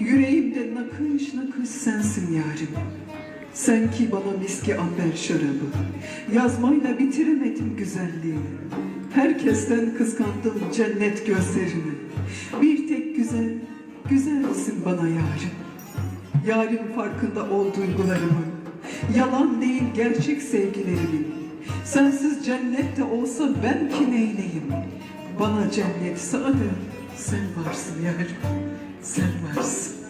Yüreğimde nakış nakış sensin yarim. Sen ki bana miski amber şarabı. Yazmayla bitiremedim güzelliğini. Herkesten kıskandım cennet gözlerini. Bir tek güzel, güzelsin bana yarim. Yarim farkında ol duygularımın. Yalan değil gerçek sevgilerimin. Sensiz cennet de olsa ben ki neyleyim? Bana cennet sade sen varsın yarim. Sunrise.